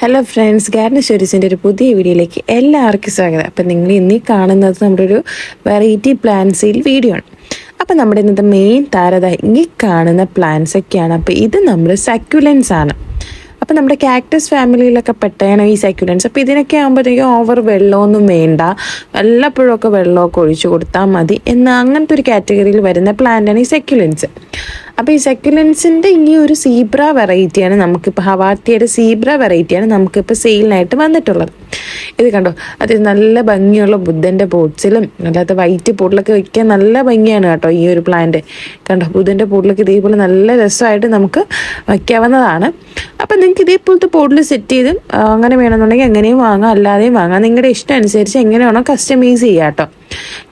Hello friends garden സ്റ്റോറീസിന്റെ ഒരു പുതിയ വീഡിയോയിലേക്ക് എല്ലാവർക്കും സ്വാഗതം. അപ്പം നിങ്ങൾ ഇന്നീ കാണുന്നത് നമ്മുടെ ഒരു വെറൈറ്റി പ്ലാന്റ്സിൽ വീഡിയോ ആണ്. അപ്പം നമ്മുടെ ഇന്നത്തെ മെയിൻ താരത ഈ കാണുന്ന പ്ലാന്റ്സ് ഒക്കെയാണ്. അപ്പോൾ ഇത് നമ്മൾ സക്യുലൻസ് ആണ്. അപ്പം നമ്മുടെ കാക്ടസ് ഫാമിലിയിലൊക്കെ പെട്ടതാണ് ഈ സക്യുലൻസ് അപ്പോൾ ഇതിനൊക്കെ ആകുമ്പോഴത്തേക്കും ഓവർ വെള്ളമൊന്നും വേണ്ട. വല്ലപ്പോഴൊക്കെ വെള്ളമൊക്കെ ഒഴിച്ചു കൊടുത്താൽ മതി എന്ന അങ്ങനത്തെ ഒരു കാറ്റഗറിയിൽ വരുന്ന പ്ലാന്റാണ് ഈ സെക്യുലൻസ് അപ്പോൾ ഈ സെക്യുലൻസിന്റെ ഈ ഒരു സീബ്ര വെറൈറ്റിയാണ് നമുക്കിപ്പോൾ ഹവാത്തിയുടെ സീബ്ര വെറൈറ്റിയാണ് നമുക്കിപ്പോൾ സെയിലിനായിട്ട് വന്നിട്ടുള്ളത്. ഇത് കണ്ടോ? അത് നല്ല ഭംഗിയുള്ള ബുദ്ധന്റെ പോട്ട്സിലും അല്ലാത്ത വൈറ്റ് പോട്ടിലൊക്കെ വെക്കാൻ നല്ല ഭംഗിയാണ് കേട്ടോ ഈ ഒരു പ്ലാന്റ് കണ്ടോ? ബുദ്ധന്റെ പോട്ടിലൊക്കെ ഇതേപോലെ നല്ല രസമായിട്ട് നമുക്ക് വയ്ക്കാവുന്നതാണ് അപ്പം നിങ്ങൾക്ക് ഇതേപോലത്തെ പോട്ടിൽ സെറ്റ് ചെയ്ത് അങ്ങനെ വേണമെന്നുണ്ടെങ്കിൽ എങ്ങനെയും വാങ്ങാം അല്ലാതെയും വാങ്ങാം. നിങ്ങളുടെ ഇഷ്ടം അനുസരിച്ച് എങ്ങനെയാണോ കസ്റ്റമൈസ് ചെയ്യാം കേട്ടോ.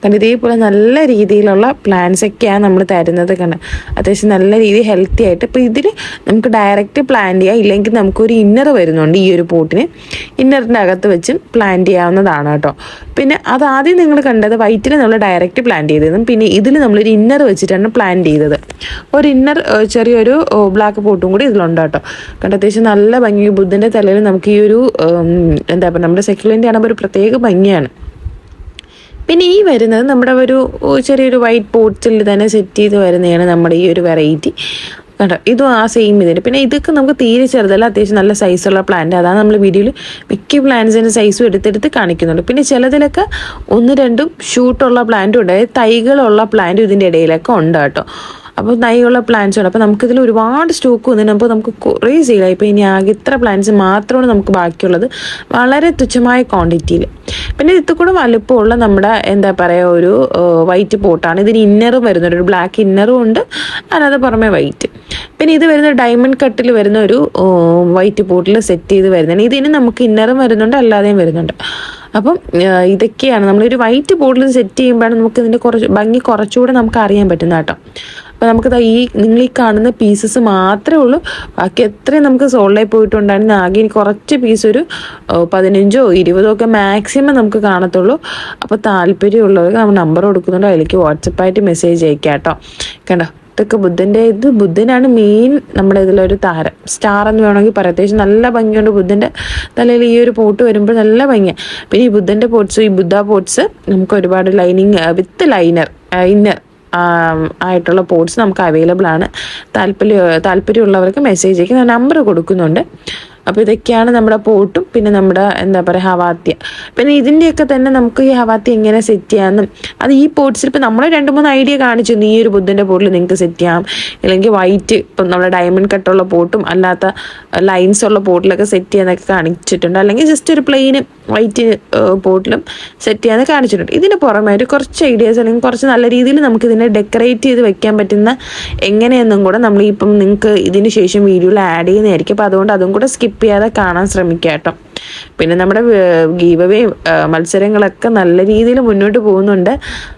കാരണം ഇതേപോലെ നല്ല രീതിയിലുള്ള പ്ലാൻസ് ഒക്കെയാണ് നമ്മൾ തരുന്നത് കാരണം അത്യാവശ്യം നല്ല രീതി ഹെൽത്തി ആയിട്ട്. ഇപ്പോൾ ഇതിൽ നമുക്ക് ഡയറക്റ്റ് പ്ലാന്റ് ചെയ്യാം. ഇല്ലെങ്കിൽ നമുക്കൊരു ഇന്നർ വരുന്നുണ്ട് ഈ ഒരു പോട്ടിന്. ഇന്നറിന്റെ അകത്ത് വെച്ചും പ്ലാന്റ് ചെയ്യാവുന്നതാണ് കേട്ടോ. പിന്നെ അത് ആദ്യം നിങ്ങൾ കണ്ടത് വൈറ്റിൽ നമ്മൾ ഡയറക്റ്റ് പ്ലാന്റ് ചെയ്തതും പിന്നെ ഇതിൽ നമ്മളൊരു ഇന്നർ വെച്ചിട്ടാണ് പ്ലാന്റ് ചെയ്തത്. ഒരു ഇന്നർ ചെറിയൊരു ബ്ലാക്ക് പോട്ടും കൂടി ഇതിലുണ്ട് കേട്ടോ. കണ്ട അത്യാവശ്യം നല്ല ഭംഗി. ബുദ്ധന്റെ തലയിൽ നമുക്ക് ഈ ഒരു എന്താ പറയുക നമ്മുടെ സെക്യുലന്റ് ആണെങ്കിൽ ഒരു പ്രത്യേക ഭംഗിയാണ്. പിന്നെ ഈ വരുന്നത് നമ്മുടെ ഒരു ചെറിയൊരു വൈറ്റ് പോട്ട്സിൽ തന്നെ സെറ്റ് ചെയ്ത് വരുന്നതാണ് നമ്മുടെ ഈ ഒരു വെറൈറ്റി കേട്ടോ ഇതും ആ സെയിം ഇതിന് പിന്നെ ഇതൊക്കെ നമുക്ക് തീരെ ചെറുതല്ല അത്യാവശ്യം നല്ല സൈസുള്ള പ്ലാന്റ് അതാണ് നമ്മൾ വീഡിയോയിൽ മിക്ക പ്ലാന്റ്സിന്റെ സൈസും എടുത്തെടുത്ത് കാണിക്കുന്നുണ്ട്. പിന്നെ ചിലതിലൊക്കെ ഒന്ന് രണ്ടും ഷൂട്ടുള്ള പ്ലാന്റും ഉണ്ട്. അതായത് തൈകളുള്ള പ്ലാന്റും ഇതിന്റെ ഇടയിലൊക്കെ ഉണ്ട് കേട്ടോ. അപ്പോൾ തൈയുള്ള പ്ലാന്റ്സ് ഉണ്ട് അപ്പോൾ നമുക്കിതിൽ ഒരുപാട് സ്റ്റോക്ക് വന്നതിന് അപ്പോൾ നമുക്ക് കുറേ സെയിലായി ഇപ്പോൾ ഇനി ആകെ ഇത്ര പ്ലാന്റ്സ് മാത്രമാണ് നമുക്ക് ബാക്കിയുള്ളത്. വളരെ തുച്ഛമായ ക്വാണ്ടിറ്റിയിൽ പിന്നെ ഇത് കൂടെ വലുപ്പമുള്ള നമ്മുടെ എന്താ പറയുക ഒരു വൈറ്റ് പോട്ടാണ് ഇതിന് ഇന്നറും വരുന്നുണ്ട്. ഒരു ബ്ലാക്ക് ഇന്നറും ഉണ്ട്. അല്ലാതെ പുറമെ വൈറ്റ് പിന്നെ ഇത് വരുന്ന ഡയമണ്ട് കട്ടിൽ വരുന്ന ഒരു വൈറ്റ് പോട്ടിൽ സെറ്റ് ചെയ്ത് വരുന്നതാണ്. ഇതിന് നമുക്ക് ഇന്നറും വരുന്നുണ്ട് അല്ലാതെയും വരുന്നുണ്ട്. അപ്പം ഇതൊക്കെയാണ്. നമ്മളൊരു വൈറ്റ് ബോർഡിൽ സെറ്റ് ചെയ്യുമ്പോഴാണ് നമുക്ക് ഇതിന്റെ കുറച്ച് ഭംഗി കുറച്ചുകൂടെ നമുക്ക് അറിയാൻ പറ്റുന്ന കേട്ടോ. അപ്പോൾ നമുക്ക് ഈ നിങ്ങൾ ഈ കാണുന്ന പീസസ് മാത്രമേ ഉള്ളൂ. ബാക്കി എത്രയും നമുക്ക് സോളിലായി പോയിട്ടുണ്ടായിരുന്നു. ആകെ ഇനി കുറച്ച് പീസ് ഒരു പതിനഞ്ചോ ഇരുപതോ ഒക്കെ മാക്സിമം നമുക്ക് കാണത്തുള്ളൂ. അപ്പോൾ താല്പര്യമുള്ളവർക്ക് നമ്മൾ നമ്പർ കൊടുക്കുന്നുണ്ടോ. അതിലേക്ക് വാട്സപ്പായിട്ട് മെസ്സേജ് അയക്കാം കേട്ടോ. കണ്ടോ? ഇതൊക്കെ ബുദ്ധന്റെ ഇത് ബുദ്ധനാണ് മെയിൻ നമ്മുടെ ഇതിലൊരു താരം. സ്റ്റാർ എന്ന് വേണമെങ്കിൽ പറയാം. അത്യാവശ്യം നല്ല ഭംഗിയുണ്ട് ബുദ്ധന്റെ തലയിൽ ഈ ഒരു പോട്ട് വരുമ്പോൾ നല്ല ഭംഗിയാണ് പിന്നെ ഈ ബുദ്ധന്റെ പോട്ട്സ് ഈ ബുദ്ധ പോട്ട്സ് നമുക്ക് ഒരുപാട് ലൈനിങ് വിത്ത് ലൈനർ ഇന്നർ ആയിട്ടുള്ള പോട്ട്സ് നമുക്ക് അവൈലബിൾ ആണ്. താല്പര്യ താല്പര്യമുള്ളവർക്ക് മെസ്സേജ് അയക്കുന്ന നമ്പർ കൊടുക്കുന്നുണ്ട്. അപ്പോൾ ഇതൊക്കെയാണ് നമ്മുടെ പോട്ടും പിന്നെ നമ്മുടെ എന്താ പറയുക ഹവാത്യ പിന്നെ ഇതിന്റെയൊക്കെ തന്നെ നമുക്ക് ഈ ഹവാത്യ എങ്ങനെ സെറ്റ് ചെയ്യാമെന്നും അത് ഈ പോട്ട്സിൽ ഇപ്പം നമ്മൾ രണ്ട് മൂന്ന് ഐഡിയ കാണിച്ചു ഈ ഒരു ബുദ്ധന്റെ പോട്ടിൽ നിങ്ങൾക്ക് സെറ്റ് ചെയ്യാം. ഇല്ലെങ്കിൽ വൈറ്റ് ഇപ്പം നമ്മുടെ ഡയമണ്ട് കട്ടുള്ള പോട്ടും അല്ലാത്ത ലൈൻസ് ഉള്ള പോട്ടിലൊക്കെ സെറ്റ് ചെയ്യാനൊക്കെ കാണിച്ചിട്ടുണ്ട്. അല്ലെങ്കിൽ ജസ്റ്റ് ഒരു പ്ലെയിൻ വൈറ്റ് പോട്ടിലും സെറ്റ് ചെയ്യാന്ന് കാണിച്ചിട്ടുണ്ട്. ഇതിന് പുറമായിട്ട് കുറച്ച് ഐഡിയാസ് അല്ലെങ്കിൽ കുറച്ച് നല്ല രീതിയിൽ നമുക്ക് ഇതിനെ ഡെക്കറേറ്റ് ചെയ്ത് വെക്കാൻ പറ്റുന്ന എങ്ങനെയെന്നും കൂടെ നമ്മൾ ഇപ്പം നിങ്ങൾക്ക് ഇതിന് ശേഷം വീഡിയോയിൽ ആഡ് ചെയ്യുന്നതായിരിക്കും. അപ്പോൾ അതുകൊണ്ട് അതും കൂടെ സ്കിപ്പ് ചെയ്യാതെ കാണാൻ ശ്രമിക്കുക കേട്ടോ. പിന്നെ നമ്മുടെ ഗീവവേ മത്സരങ്ങളൊക്കെ നല്ല രീതിയിൽ മുന്നോട്ട് പോകുന്നുണ്ട്.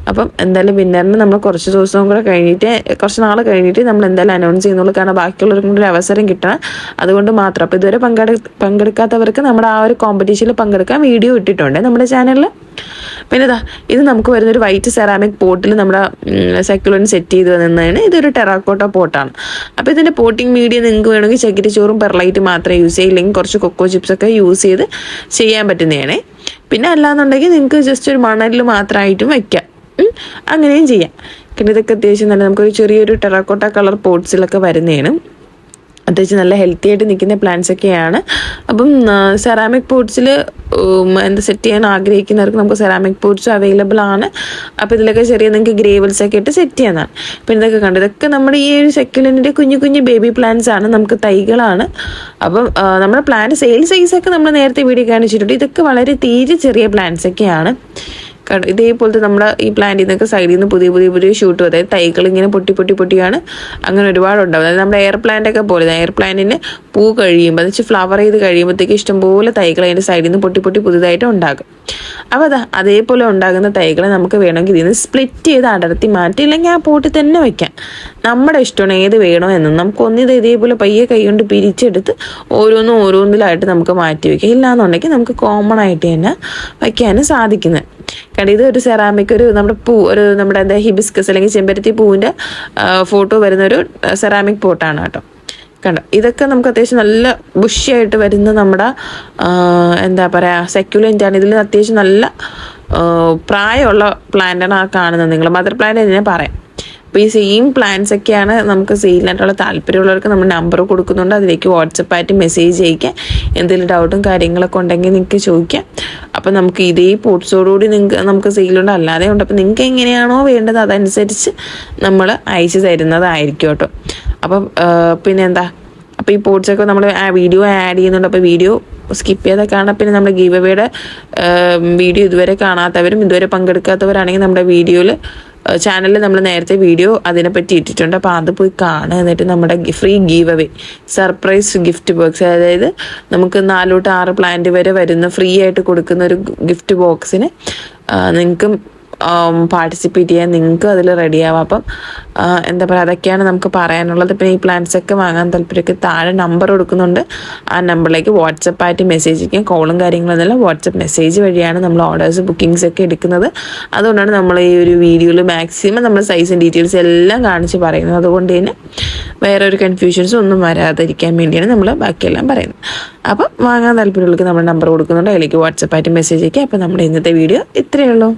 അപ്പം എന്തായാലും വിന്നറിന് നമ്മൾ കുറച്ച് ദിവസവും കൂടെ കഴിഞ്ഞിട്ട് കുറച്ച് നാൾ കഴിഞ്ഞിട്ട് നമ്മൾ എന്തായാലും അനൗൺസ് ചെയ്യുന്നുള്ളൂ. കാരണം ബാക്കിയുള്ളവർക്കും കൂടി അവസരം കിട്ടണം. അതുകൊണ്ട് മാത്രം. അപ്പോൾ ഇതുവരെ പങ്കെടു പങ്കെടുക്കാത്തവർക്ക് നമ്മുടെ ആ ഒരു കോമ്പറ്റീഷനിൽ പങ്കെടുക്കാൻ വീഡിയോ ഇട്ടിട്ടുണ്ട് നമ്മുടെ ചാനലിൽ പിന്നെ ഇതാ ഇത് നമുക്ക് വരുന്നൊരു വൈറ്റ് സെറാമിക് പോട്ടിൽ നമ്മുടെ സെക്യുലൻ സെറ്റ് ചെയ്ത് നിന്നതാണ് ഇതൊരു ടെറാക്കോട്ട പോട്ടാണ് അപ്പോൾ ഇതിന്റെ പോട്ടിംഗ് മീഡിയ നിങ്ങൾക്ക് വേണമെങ്കിൽ ചകിരിച്ചോറും പെർലൈറ്റ് മാത്രമേ യൂസ് ചെയ്യില്ലെങ്കിൽ കുറച്ച് കൊക്കോ ചിപ്സൊക്കെ യൂസ് ചെയ്ത് ചെയ്യാൻ പറ്റുന്നതാണ്. പിന്നെ അല്ലാന്നുണ്ടെങ്കിൽ നിങ്ങൾക്ക് ജസ്റ്റ് ഒരു മണലിൽ മാത്രമായിട്ടും വയ്ക്കാം അങ്ങനെയും ചെയ്യാം. പിന്നെ ഇതൊക്കെ അത്യാവശ്യം നല്ല നമുക്കൊരു ചെറിയൊരു ടെറാക്കോട്ട കളർ പോട്ട്സിലൊക്കെ വരുന്നതാണ്. അത്യാവശ്യം നല്ല ഹെൽത്തി ആയിട്ട് നിൽക്കുന്ന പ്ലാന്റ്സ് ഒക്കെയാണ്. അപ്പം സെറാമിക് പോട്ട്സിൽ എന്താ സെറ്റ് ചെയ്യാൻ ആഗ്രഹിക്കുന്നവർക്ക് നമുക്ക് സെറാമിക് പോട്ട്സും അവൈലബിൾ ആണ്. അപ്പോൾ ഇതിലൊക്കെ ചെറിയ നിങ്ങൾക്ക് ഗ്രേവൽസ് ഒക്കെ ഇട്ട് സെറ്റ് ചെയ്യാനാണ്. പിന്നെ ഇതൊക്കെ കണ്ടു. ഇതൊക്കെ നമ്മുടെ ഈ ഒരു സെക്യുലന്റിന്റെ കുഞ്ഞു കുഞ്ഞു ബേബി പ്ലാന്റ്സ് ആണ്. നമുക്ക് തൈകളാണ്. അപ്പം നമ്മുടെ പ്ലാന്റ് സെയിൽ സൈസൊക്കെ നമ്മൾ നേരത്തെ വീഡിയോ കാണിച്ചിട്ടുണ്ട്. ഇതൊക്കെ വളരെ തീരെ ചെറിയ പ്ലാന്റ്സ് ഒക്കെയാണ്. ഇതേപോലത്തെ നമ്മുടെ ഈ പ്ലാന്റിൽ നിന്നൊക്കെ സൈഡിൽ നിന്ന് പുതിയ പുതിയ പുതിയ ഷൂട്ട് അതായത് തൈകൾ ഇങ്ങനെ പൊട്ടി പൊട്ടി പൊട്ടിയാണ് അങ്ങനെ ഒരുപാട് ഉണ്ടാവും അതായത് നമ്മുടെ എയർ പ്ലാന്റ് ഒക്കെ പോലെ എയർ പ്ലാന്റിന് പൂ കഴിയുമ്പോൾ എന്ന് വെച്ചാൽ ഫ്ലവർ ചെയ്ത് കഴിയുമ്പോഴത്തേക്ക് ഇഷ്ടംപോലെ തൈകൾ അതിന്റെ സൈഡിൽ നിന്ന് പൊട്ടി പൊട്ടി പുതുതായിട്ട് ഉണ്ടാകും. അപ്പോൾ അതാ അതേപോലെ ഉണ്ടാകുന്ന തൈകളെ നമുക്ക് വേണമെങ്കിൽ ഇതിൽ നിന്ന് സ്പ്ലിറ്റ് ചെയ്ത് അടർത്തി മാറ്റി ഇല്ലെങ്കിൽ ആ പോട്ടിൽ തന്നെ വെക്കാം. നമ്മുടെ ഇഷ്ടമാണ് ഏത് വേണോ എന്നും. നമുക്ക് ഒന്നിത് ഇതേപോലെ പയ്യെ കൈ കൊണ്ട് പിരിച്ചെടുത്ത് ഓരോന്നും ഓരോന്നിലായിട്ട് നമുക്ക് മാറ്റി വെക്കാം. ഇല്ലാന്നുണ്ടെങ്കിൽ നമുക്ക് കോമൺ ആയിട്ട് തന്നെ വയ്ക്കാനും സാധിക്കുന്നത് കാരണം ഇത് ഒരു സെറാമിക് ഒരു നമ്മുടെ പൂ ഒരു നമ്മുടെ എന്താ ഹിബിസ്കസ് അല്ലെങ്കിൽ ചെമ്പരത്തി പൂവിന്റെ ഫോട്ടോ വരുന്ന ഒരു സെറാമിക് പോട്ടാണ് കേട്ടോ. കണ്ടോ? ഇതൊക്കെ നമുക്ക് അത്യാവശ്യം നല്ല ബുഷിയായിട്ട് വരുന്ന നമ്മുടെ എന്താ പറയുക സെക്യുലന്റ് ആണ്. ഇതിൽ അത്യാവശ്യം നല്ല പ്രായമുള്ള പ്ലാന്റാണ് ആ കാണുന്നത് നിങ്ങൾ. മദർ പ്ലാന്റ് ഞാൻ പറയാം. അപ്പോൾ ഈ സെയിം പ്ലാൻസ് ഒക്കെയാണ് നമുക്ക് സെയിലിനായിട്ടുള്ള താല്പര്യമുള്ളവർക്ക് നമ്മൾ നമ്പർ കൊടുക്കുന്നുണ്ട്. അതിലേക്ക് വാട്സപ്പായിട്ട് മെസ്സേജ് അയക്കുക എന്തെങ്കിലും ഡൗട്ടും കാര്യങ്ങളൊക്കെ ഉണ്ടെങ്കിൽ നിങ്ങൾക്ക് ചോദിക്കാം. അപ്പോൾ നമുക്ക് ഇതേ പോട്ട്സോടുകൂടി നിങ്ങൾക്ക് നമുക്ക് സെയിലുണ്ട് അല്ലാതെ ഉണ്ട്. അപ്പോൾ നിങ്ങൾക്ക് എങ്ങനെയാണോ വേണ്ടത് അതനുസരിച്ച് നമ്മൾ അയച്ചു തരുന്നതായിരിക്കും കേട്ടോ. അപ്പം പിന്നെന്താ? അപ്പോൾ ഈ പോട്ട്സൊക്കെ നമ്മൾ ആ വീഡിയോ ആഡ് ചെയ്യുന്നുണ്ട്. അപ്പോൾ വീഡിയോ സ്കിപ്പ് ചെയ്ത കാണാം പിന്നെ നമ്മുടെ ഗീവ് വീഡിയോ ഇതുവരെ കാണാത്തവരും ഇതുവരെ പങ്കെടുക്കാത്തവരാണെങ്കിൽ നമ്മുടെ വീഡിയോയിൽ ചാനലിൽ നമ്മൾ നേരത്തെ വീഡിയോ അതിനെപ്പറ്റി ഇട്ടിട്ടുണ്ട്. അപ്പോൾ അത് പോയി കാണുക. എന്നിട്ട് നമ്മുടെ free give away surprise gift box അതായത് നമുക്ക് നാലോട്ട് ആറ് പ്ലാന്റ് വരെ വരുന്ന ഫ്രീ ആയിട്ട് കൊടുക്കുന്ന ഒരു ഗിഫ്റ്റ് ബോക്സിന് നിങ്ങൾക്കും പാർട്ടിസിപ്പേറ്റ് ചെയ്യാൻ നിങ്ങൾക്ക് അതിൽ റെഡിയാവാം അപ്പം എന്താ പറയുക അതൊക്കെയാണ് നമുക്ക് പറയാനുള്ളത്. പിന്നെ ഈ പ്ലാൻസ് ഒക്കെ വാങ്ങാൻ താല്പര്യമൊക്കെ താഴെ നമ്പർ കൊടുക്കുന്നുണ്ട്. ആ നമ്പറിലേക്ക് വാട്സപ്പായിട്ട് മെസ്സേജ് അയക്കാം കോളും കാര്യങ്ങളും കാര്യങ്ങളൊന്നുമില്ല വാട്സപ്പ് മെസ്സേജ് വഴിയാണ് നമ്മൾ ഓർഡേഴ്സ് ബുക്കിങ്സ് ഒക്കെ എടുക്കുന്നത്. അതുകൊണ്ടാണ് നമ്മൾ ഈ ഒരു വീഡിയോയിൽ മാക്സിമം നമ്മൾ സൈസും ഡീറ്റെയിൽസ് എല്ലാം കാണിച്ച് പറയുന്നത്. അതുകൊണ്ട് തന്നെ വേറെ ഒരു കൺഫ്യൂഷൻസ് ഒന്നും വരാതിരിക്കാൻ വേണ്ടിയാണ് നമ്മൾ ബാക്കിയെല്ലാം പറയുന്നത്. അപ്പം വാങ്ങാൻ താല്പര്യമുള്ളവർക്ക് നമ്മൾ നമ്പർ കൊടുക്കുന്നുണ്ട്. അതിലേക്ക് വാട്സപ്പായിട്ട് മെസ്സേജ് അയക്കുക അപ്പം നമ്മുടെ ഇന്നത്തെ വീഡിയോ ഇത്രയേ ഉള്ളൂ.